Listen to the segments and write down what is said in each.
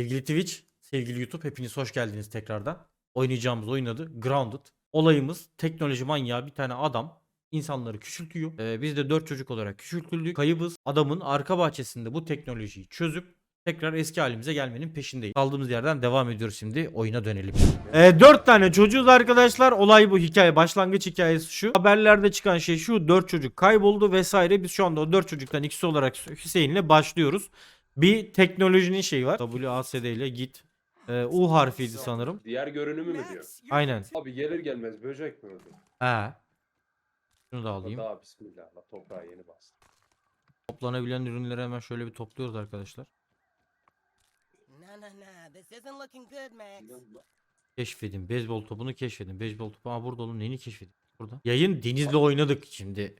Sevgili Twitch, sevgili YouTube hepiniz hoş geldiniz tekrardan. Oynayacağımız oyun adı Grounded. Olayımız teknoloji manyağı bir tane adam insanları küçültüyor. Ee, biz de dört çocuk olarak küçültüldük. Kaybız adamın arka bahçesinde bu teknolojiyi çözüp tekrar eski halimize gelmenin peşindeyiz. Kaldığımız yerden devam ediyoruz şimdi. Oyuna dönelim. Ee, 4 tane çocuğuz arkadaşlar. Olay bu hikaye. Başlangıç hikayesi şu. Haberlerde çıkan şey şu. 4 çocuk kayboldu vesaire. Biz şu anda o 4 çocuktan ikisi olarak Hüseyin'le başlıyoruz. Bir teknolojinin şeyi var. WASD ile git. Ee, U harfiydi sanırım. Diğer görünümü mü diyor? Aynen. Abi gelir gelmez böcek mi öldü? He. Şunu da alayım. Daha bismillah la toprağa yeni bastı. Toplanabilen ürünleri hemen şöyle bir topluyoruz arkadaşlar. Nah, nah, nah. This isn't looking good, Max. Keşfedin. Beyzbol topunu keşfedin. Beyzbol topu. Aa burada oğlum neyini keşfedin? Burada. Yayın Deniz'le oynadık şimdi.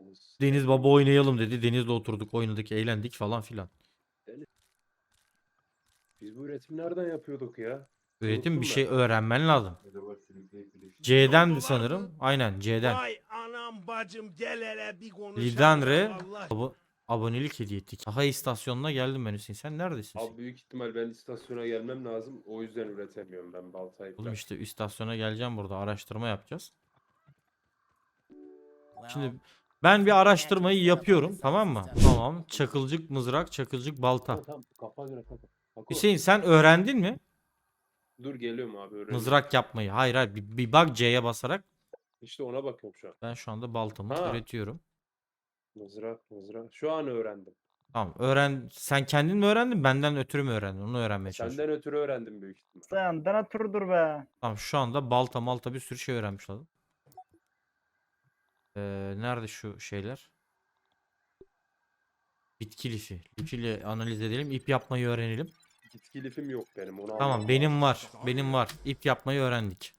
Deniz. Deniz baba oynayalım dedi. Deniz'le oturduk, oynadık, eğlendik falan filan. Biz bu üretimi nereden yapıyorduk ya? Üretim Unuttum bir şey öğrenmen lazım. C'den sanırım. Aynen C'den. Vay anam bacım gel hele bir konuşalım. Lidanre abo- abonelik hediye ettik. Aha istasyonuna geldim ben Hüseyin. Sen neredesin? Abi büyük ihtimal ben istasyona gelmem lazım. O yüzden üretemiyorum ben baltayı. Oğlum işte istasyona geleceğim burada. Araştırma yapacağız. Şimdi ben bir araştırmayı yapıyorum tamam mı? Tamam. Çakılcık mızrak, çakılcık balta. Tamam tamam kafa göre kafa. Bak o- Hüseyin sen öğrendin mi Dur geliyorum abi öğrendim. mızrak yapmayı? Hayır hayır bir, bir bak C'ye basarak. İşte ona bakıyorum şu an. Ben şu anda baltamı Ha. üretiyorum. Mızrak mızrak. Şu an öğrendim. Tamam öğren. Sen kendin mi öğrendin benden ötürü mü öğrendin? Onu öğrenmeye çalışıyorum. Senden ötürü öğrendim büyük ihtimal. Senden ötürüdür be. Tamam şu anda balta malta bir sürü şey öğrenmiş oldum. Ee, nerede şu şeyler? Bitki lifi. Lifiyle analiz edelim. İp yapmayı öğrenelim. Bitki lifim yok benim. Onu Tamam almam benim var. Benim var. İp yapmayı öğrendik.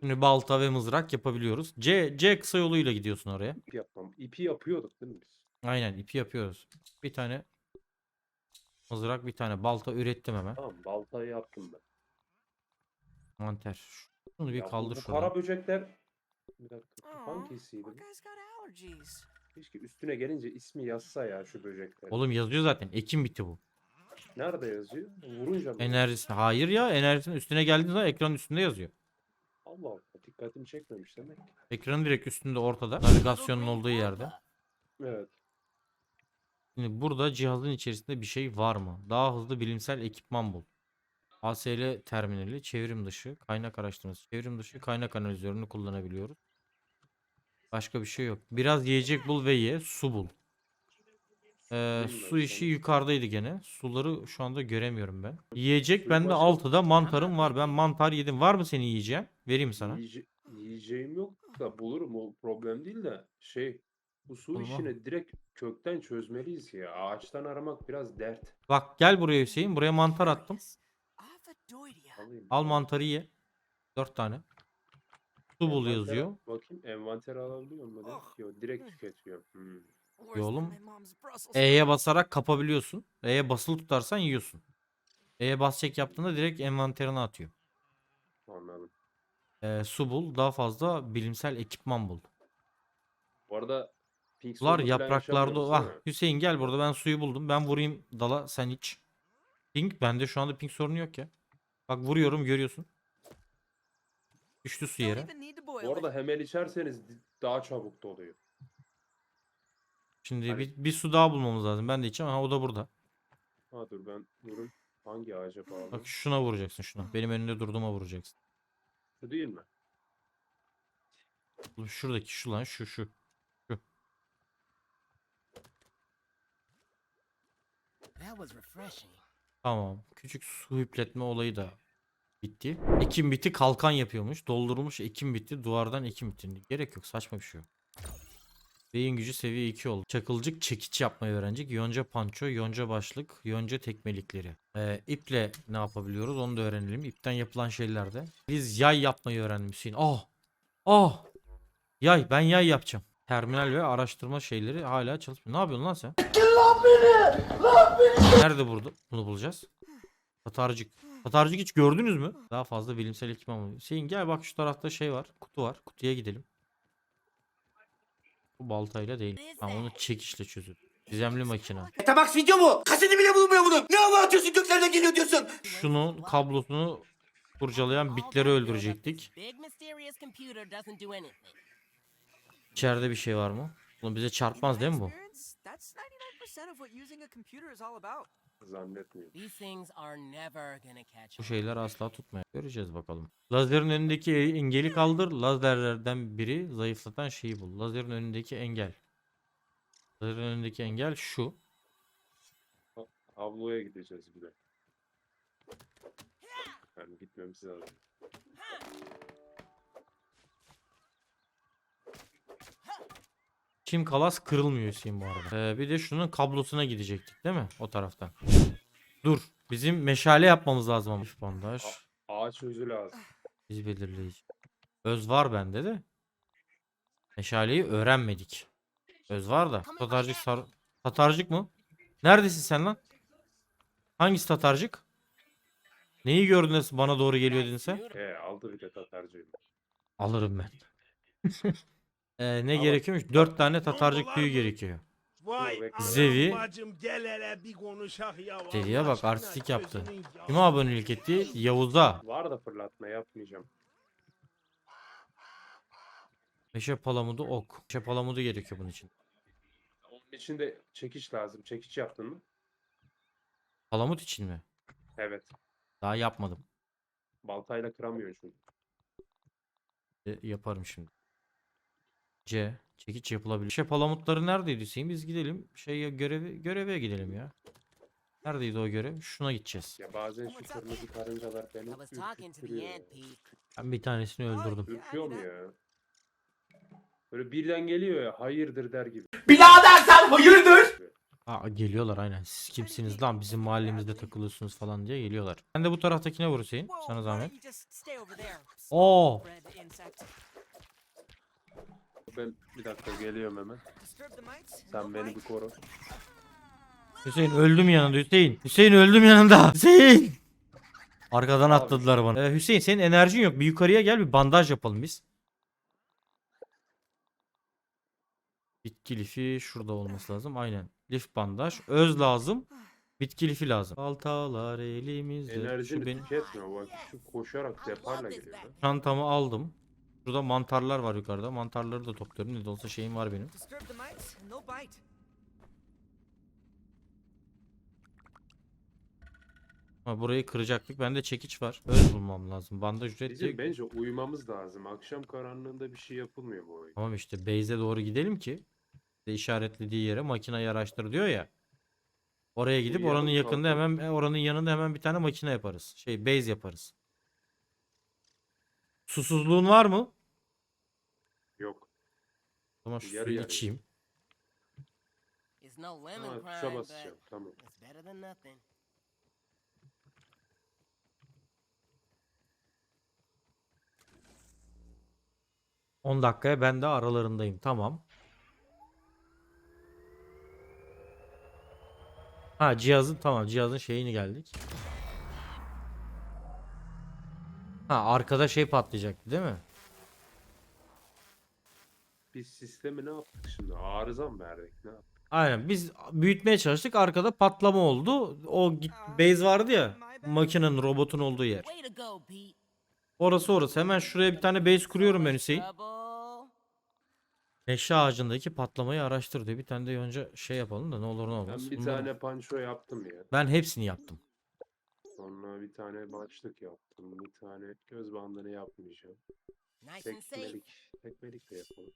Şimdi balta ve mızrak yapabiliyoruz. C C kısa yoluyla gidiyorsun oraya. İp yapmam. İpi yapıyorduk değil mi biz? Aynen ipi yapıyoruz. Bir tane mızrak, bir tane balta ürettim hemen. Tamam baltayı yaptım ben. Manter. Şunu bir Ya kaldır bu. Kara böcekler bir dakika hangisiydi? bu? Keşke üstüne gelince ismi yazsa ya şu böcekler. Oğlum yazıyor zaten. Ekim biti bu. Nerede yazıyor? Vurunca mı? Enerjisi. Hayır ya enerjisinin üstüne geldiğin zaman ekranın üstünde yazıyor. Allah Allah dikkatimi çekmemiş demek. ki. Ekranın direkt üstünde ortada. Navigasyonun olduğu yerde. Evet. Şimdi burada cihazın içerisinde bir şey var mı? Daha hızlı bilimsel ekipman bul. ASL terminali, çevrim dışı, kaynak araştırması, çevrim dışı kaynak analizörünü kullanabiliyoruz. Başka bir şey yok. Biraz yiyecek bul ve ye, su bul. Ee, su işi yukarıdaydı gene. Suları şu anda göremiyorum ben. Yiyecek bende altıda mantarım var. Ben mantar yedim. Var mı senin yiyeceğin? Vereyim sana. Yiyece- yiyeceğim yok da bulurum o problem değil de şey bu su Olma. işini direkt kökten çözmeliyiz ya. Ağaçtan aramak biraz dert. Bak gel buraya Hüseyin. Buraya mantar attım. Al mantarı ye. Dört tane. Su bul yazıyor. Bakayım envanter alabiliyor mu? direkt? Yok direkt tüketiyor. Hmm. Worse oğlum. E'ye basarak kapabiliyorsun. E'ye basılı tutarsan yiyorsun. E'ye bas çek yaptığında direkt envanterine atıyor. Anladım. Ee, su bul. Daha fazla bilimsel ekipman bul. Bu arada falan yapraklarda. Ah? Hüseyin gel burada ben suyu buldum. Ben vurayım dala sen iç. Pink bende şu anda pink sorunu yok ya. Bak vuruyorum görüyorsun. Düştü su yere. Bu arada hemen içerseniz daha çabuk doluyor. Şimdi Hani- bir, bir su daha bulmamız lazım. Ben de içeceğim. Ha o da burada. Ha dur ben vurun. Hangi ağaca bağlı? Bak şuna vuracaksın şuna. Benim önünde durduğuma vuracaksın. Şu değil mi? Oğlum Şuradaki şu lan şu şu. That was refreshing. Tamam. Küçük su hüpletme olayı da bitti. Ekim biti kalkan yapıyormuş. Doldurulmuş ekim bitti. Duvardan ekim bitti. Gerek yok. Saçma bir şey yok. Beyin gücü seviye 2 oldu. Çakılcık çekiç yapmayı öğrenecek. Yonca panço, yonca başlık, yonca tekmelikleri. Ee, iple ne yapabiliyoruz onu da öğrenelim. İpten yapılan şeylerde. Biz yay yapmayı öğrendim Hüseyin. Ah! Ah! Yay. Ben yay yapacağım. Terminal ve araştırma şeyleri hala çalışmıyor. Ne yapıyorsun lan sen? Nerede burada? Bunu bulacağız. Tatarcık. Tatarcık hiç gördünüz mü? Daha fazla bilimsel ekipman var. Hüseyin gel bak şu tarafta şey var. Kutu var. Kutuya gidelim. Bu baltayla değil. Tamam onu çekişle çözün. Gizemli makina. Etamax video mu? Kaseti bile bulmuyor bunun. Ne hava atıyorsun göklerden geliyor diyorsun. Şunun kablosunu kurcalayan bitleri öldürecektik. İçeride bir şey var mı? Oğlum bize çarpmaz değil mi bu? That's 99% of what using a computer is all about. Zannetmiyorum. These things are never gonna catch Bu şeyler asla tutmuyor. Göreceğiz bakalım. Lazerin önündeki engeli kaldır. Lazerlerden biri zayıflatan şeyi bul. Lazerin önündeki engel. Lazerin önündeki engel şu. Avluya gideceğiz bir de. Yani gitmemiz lazım. Çim kalas kırılmıyor Hüseyin bu arada. Ee, bir de şunun kablosuna gidecektik değil mi? O taraftan. Dur. Bizim meşale yapmamız lazım ama. Bandaj. Ağaç özü lazım. Biz belirleyici. Öz var bende de. Meşaleyi öğrenmedik. Öz var da. Tatarcık sar... Tatarcık mı? Neredesin sen lan? Hangisi tatarcık? Neyi gördün bana doğru geliyor dedin sen? He aldı bir de tatarcıyım. Alırım ben. Ee, ne Ama- gerekiyormuş? Dört tane tatarcık tüyü gerekiyor. Vay Zevi. bacım gel hele bir konuşak ya. Zevi'ye Allah bak, aşkına artistik yaptı. gözünün yağı. Kime abonelik etti? Yavuz'a. Var da fırlatma yapmayacağım. Meşe palamudu ok. Meşe palamudu gerekiyor bunun için. Onun için de çekiç lazım. Çekiç yaptın mı? Palamut için mi? Evet. Daha yapmadım. Baltayla kıramıyorsun. E, yaparım şimdi. C. Çekiç yapılabilir. Meşe palamutları neredeydi Hüseyin? Biz gidelim. Şey görevi göreve gidelim ya. Neredeydi o görev? Şuna gideceğiz. Ya bazen şu kırmızı karıncalar beni ürkütüyor. Ben bir tanesini öldürdüm. Ürküyor ya? Böyle birden geliyor ya hayırdır der gibi. Birader sen hayırdır? Aa, geliyorlar aynen. Siz kimsiniz lan? Bizim mahallemizde takılıyorsunuz falan diye geliyorlar. Ben de bu taraftakine vur Hüseyin. Sana zahmet. Oo. Ben bir dakika geliyorum hemen. Sen beni bir koru. Hüseyin öldüm yanında Hüseyin. Hüseyin öldüm yanında. Hüseyin. Arkadan Abi. atladılar bana. Ee, Hüseyin senin enerjin yok. Bir yukarıya gel bir bandaj yapalım biz. Bitki lifi şurada olması lazım. Aynen. Lif bandaj. Öz lazım. Bitki lifi lazım. Baltalar elimizde. Şu Enerjini benim tüketmiyor. Bak şu koşarak deparla geliyor. çantamı aldım. Şurada mantarlar var yukarıda. Mantarları da topluyorum. Ne de olsa şeyim var benim. Ha, burayı kıracaktık. Bende çekiç var. Öz bulmam lazım. Bandaj ücreti. Bizim bence uyumamız lazım. Akşam karanlığında bir şey yapılmıyor bu oyun. Tamam işte base'e doğru gidelim ki de işaretlediği yere makineyi araştır diyor ya. Oraya gidip Uyuyalım, oranın yakında kalkalım. hemen e, oranın yanında hemen bir tane makine yaparız. Şey base yaparız. Susuzluğun var mı? Zaman şu Yarı suyu içeyim. It's no lemon Ha, tuşa basacağım. but Tamam. it's better than nothing. On 10 dakikaya ben de aralarındayım. Tamam. Ha cihazın tamam cihazın şeyini geldik. Ha arkada şey patlayacaktı değil mi? Biz sistemi ne yaptık şimdi? Arıza mı verdik? Ne yaptık? Aynen biz büyütmeye çalıştık arkada patlama oldu. O git base vardı ya makinenin robotun olduğu yer. Orası orası hemen şuraya bir tane base kuruyorum ben Hüseyin. Meşe ağacındaki patlamayı araştır diyor. Bir tane de önce şey yapalım da ne olur ne olmaz. Ben bir Bunları- tane panço yaptım ya. Ben hepsini yaptım. Sonra bir tane başlık yaptım. Bir tane göz bandını yapmayacağım. Tekmelik. Tekmelik de yapalım.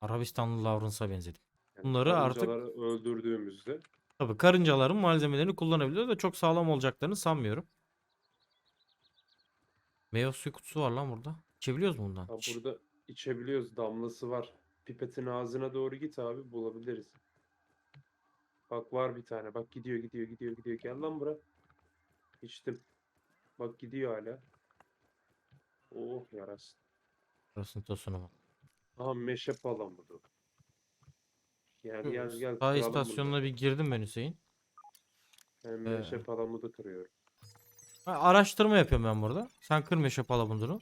Arabistanlı Lawrence'a benzedim. Yani Bunları artık- karıncaları öldürdüğümüzde Tabii karıncaların malzemelerini kullanabiliyor da çok sağlam olacaklarını sanmıyorum. Meyve suyu kutusu var lan burada. İçebiliyoruz mu bundan? ha burada içebiliyoruz. Damlası var. Pipetin ağzına doğru git abi bulabiliriz. Bak var bir tane. Bak gidiyor gidiyor gidiyor gidiyor. Gel lan bura. İçtim. Bak gidiyor hala. Oh yarasın. Burasının tosunu bak. Aha meşe palamudu. Gel gel gel. Sağ kıralım istasyonuna bunu. bir girdim ben Hüseyin. Ben meşe palamudu kırıyorum. Ha, araştırma yapıyorum ben burada. Sen kır meşe palamudunu.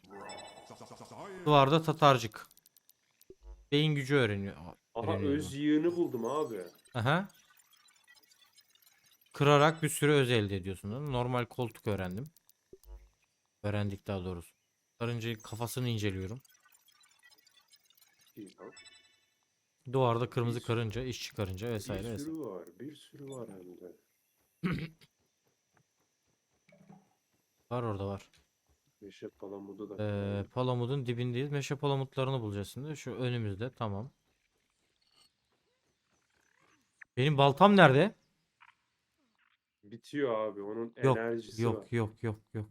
Duvarda tatarcık. Beyin gücü öğreniyor. Aha Öğreniyorum. öz yığını buldum abi. Aha. Kırarak bir sürü öz elde ediyorsun. Normal koltuk öğrendim. Öğrendik daha doğrusu. Karıncayı kafasını inceliyorum. Duvarda kırmızı karınca, işçi karınca vesaire Bir vesaire. sürü var. Bir sürü var hem de. Var orada var. Meşe palamudu da. Ee, palamudun dibindeyiz. Meşe palamutlarını bulacağız şimdi. Şu önümüzde tamam. Benim baltam nerede? Bitiyor abi. Onun Yok, enerjisi Yok var. yok yok yok.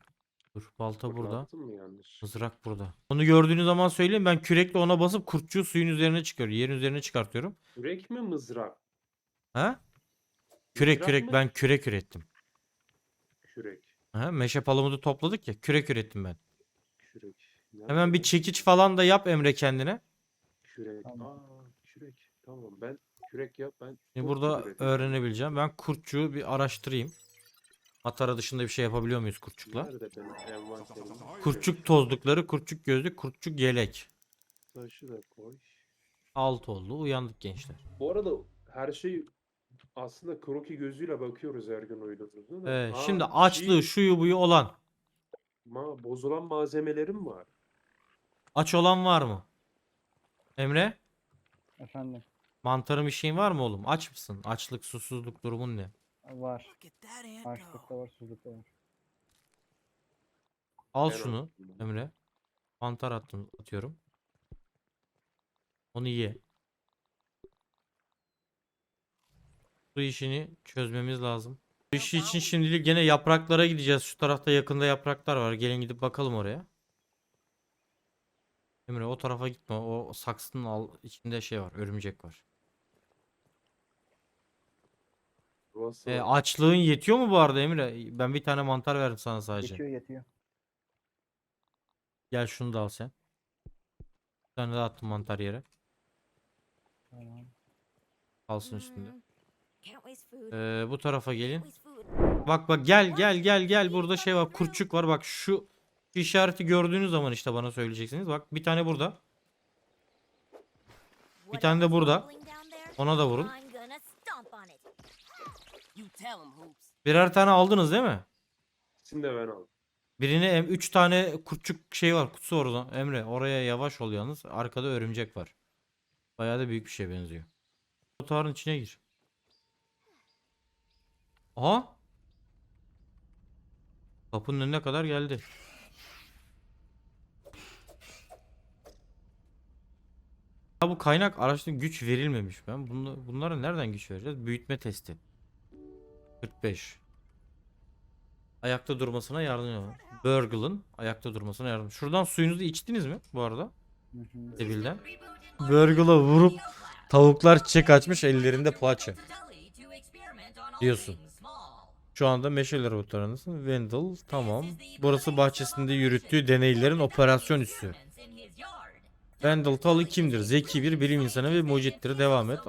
Dur balta burada. Mı yanlış? Mızrak burada. Onu gördüğünüz zaman söyleyeyim ben kürekle ona basıp kurtçuğu suyun üzerine çıkarıyorum. Yerin üzerine çıkartıyorum. Kürek mi mızrak? Ha? Kürek Mızrak kürek mı? ben kürek ürettim. Kürek. Ha, meşe palamudu topladık ya kürek ürettim ben. Kürek. Hemen Nerede bir lan? çekiç falan da yap Emre kendine. Kürek. Aa kürek. Tamam ben kürek yap ben. Şimdi burada öğrenebileceğim. Ben kurtçuğu bir araştırayım. Matara dışında bir şey yapabiliyor muyuz kurtçukla? Nerede benim envanterim? Kurtçuk tozlukları, kurtçuk gözlük, kurtçuk yelek. Taşı da koy. Alt oldu. Uyandık gençler. Bu arada her şey aslında kroki gözüyle bakıyoruz her gün oyunumuzda da. Ee, Aa, şimdi şey- açlığı şuyu buyu olan. ma bozulan malzemelerim var. Aç olan var mı? Emre? Efendim Mantarın bir şeyin var mı oğlum? Aç mısın? Açlık, susuzluk durumun ne? Var. Look at that ant Açlık go. da var, susuzluk da var. Al şunu. Emre. Mantar attım, atıyorum. Onu ye. Bu işini çözmemiz lazım. Bu işi için şimdilik gene yapraklara gideceğiz. Şu tarafta yakında yapraklar var. Gelin gidip bakalım oraya. Emre o tarafa gitme. O saksının al içinde şey var. Örümcek var. Yuvası E, açlığın yetiyor mu bu arada Emre? Ben bir tane mantar verdim sana sadece. Yetiyor yetiyor. Gel şunu da al sen. Bir tane daha attım mantar yere. Tamam. Kalsın üstünde. Ee, bu tarafa gelin. Bak bak gel gel gel gel burada şey var kurtçuk var bak şu işareti gördüğünüz zaman işte bana söyleyeceksiniz. Bak bir tane burada. Bir tane de burada. Ona da vurun. Birer tane aldınız değil mi? İkisini de ben aldım. Birine 3 tane kurtçuk şey var kutusu var orada. Emre oraya yavaş ol yalnız. Arkada örümcek var. Bayağı da büyük bir şeye benziyor. Otarın içine gir. Aha. Kapının önüne kadar geldi. Ya bu kaynak araçta güç verilmemiş. Ben bunlara nereden güç vereceğiz? Büyütme testi. 45. Ayakta durmasına yardımcı Burgle'ın ayakta durmasına yardım. Şuradan suyunuzu içtiniz mi bu arada? Debilden. Burgle'a vurup tavuklar çiçek açmış ellerinde poğaça. Diyorsun. Şu anda meşale laboratuvarındasın. Wendell tamam. Burası bahçesinde yürüttüğü deneylerin operasyon üssü. Wendell Tully kimdir? Zeki bir bilim insanı ve mucittir. Devam et.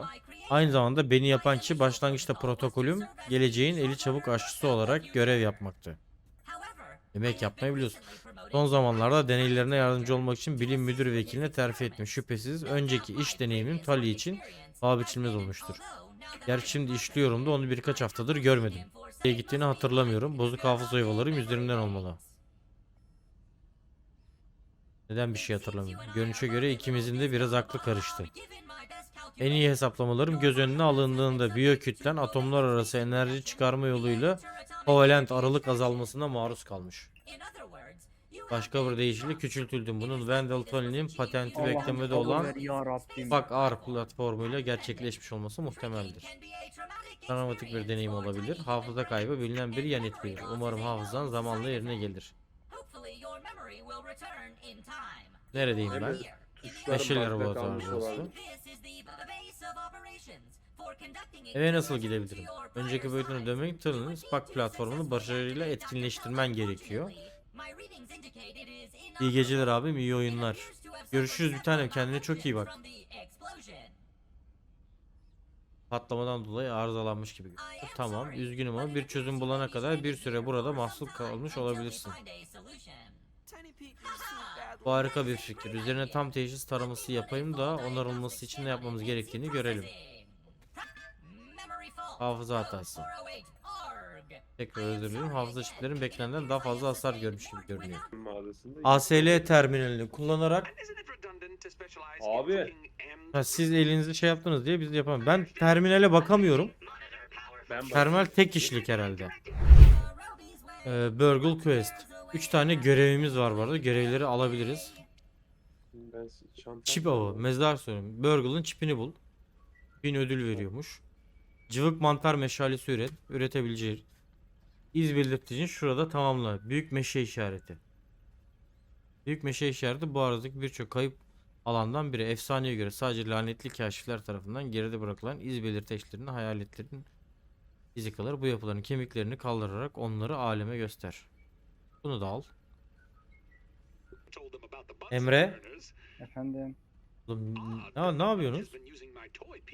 Aynı zamanda beni yapan kişi başlangıçta protokolüm geleceğin eli çabuk aşçısı olarak görev yapmaktı. Yemek yapmayı biliyorsun. Son zamanlarda deneylerine yardımcı olmak için bilim müdür vekiline terfi etmiş. Şüphesiz önceki iş deneyimim Tully için paha biçilmez olmuştur. Gerçi şimdi işliyorum da onu birkaç haftadır görmedim. Nereye gittiğini hatırlamıyorum. Bozuk hafıza yuvalarım üzerimden olmalı. Neden bir şey hatırlamıyorum? Görünüşe göre ikimizin de biraz aklı karıştı. En iyi hesaplamalarım göz önüne alındığında biyokütlen atomlar arası enerji çıkarma yoluyla kovalent aralık azalmasına maruz kalmış. Başka bir deyişle küçültüldüm. Bunun Wendell Tully'nin patenti Allah'ım beklemede olan ağır platformuyla gerçekleşmiş olması muhtemeldir. Travmatik bir deneyim olabilir. Hafıza kaybı bilinen bir yan etkidir. Umarım hafızan zamanla yerine gelir. Neredeyim ben? Bug'da laboratuvarı kalmış olabilir. Eve nasıl gidebilirim? Önceki boyutuna dönmek Tully'nin Spark platformunu başarıyla etkinleştirmen gerekiyor. İyi geceler abim, iyi oyunlar. Görüşürüz bir tanem, kendine çok iyi bak. Patlamadan dolayı arızalanmış gibi. gözüküyor. Tamam, üzgünüm ama bir çözüm bulana kadar bir süre burada mahsur kalmış olabilirsin. Bu harika bir fikir. Üzerine tam teşhis taraması yapayım da onarılması için ne yapmamız gerektiğini görelim. Hafıza hatası. Tekrar özür dilerim. Hafıza çiplerin beklenenden daha fazla hasar görmüş gibi görünüyor. ASL terminalini kullanarak Abi. ha, siz elinizi şey yaptınız diye biz de yapalım. Ben terminale bakamıyorum. Ben. Terminal tek kişilik herhalde. Ee, Burgle Quest. 3 tane görevimiz var bu arada. Görevleri alabiliriz. Ben çantam Çip avı. Mezar sorun. Burgle'ın çipini bul. 1000 ödül veriyormuş. Cıvık mantar meşalesi üret. Üretebileceği. İz belirticin şurada tamamla. Büyük meşe işareti. Büyük meşe işareti bu aradaki birçok kayıp alandan biri. Efsaneye göre sadece lanetli kaşifler tarafından geride bırakılan iz belirteçlerinin hayaletlerin izi kalır. Bu yapıların kemiklerini kaldırarak onları aleme göster. Bunu da al. Emre. Efendim. Oğlum, ne, ne yapıyorsunuz?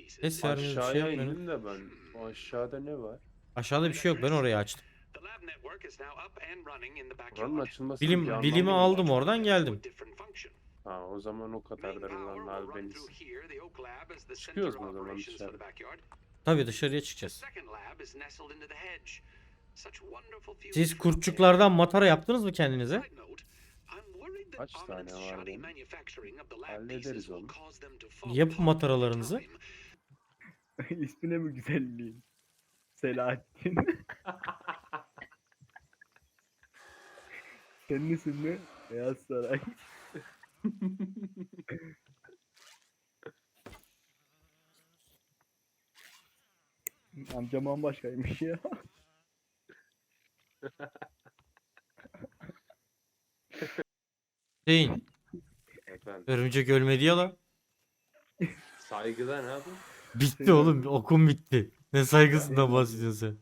Ses vermiyoruz bir şey Aşağıya yapmıyorsunuz. indim de ben. O aşağıda ne var? Aşağıda bir şey yok ben orayı açtım. Bilim bilimi aldım oradan geldim. Ha o zaman o kadardır lan albeniz. Çıkıyoruz mu o zaman dışarı? Tabii dışarıya çıkacağız. Siz kurtçuklardan matara yaptınız mı kendinize? Kaç tane var benim? Hallederiz onu. Yapın mataralarınızı. İsmi ne bu güzelliğin? Selahattin. Senin ismin ne? Beyaz Saray. Amcam başkaymış ya. Hüseyin. Efendim. Örümcek ölmedi ya la. Saygıdan abi. Bitti oğlum okum bitti. Ne saygısından bahsediyorsun sen.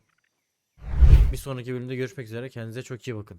Bir sonraki bölümde görüşmek üzere. Kendinize çok iyi bakın.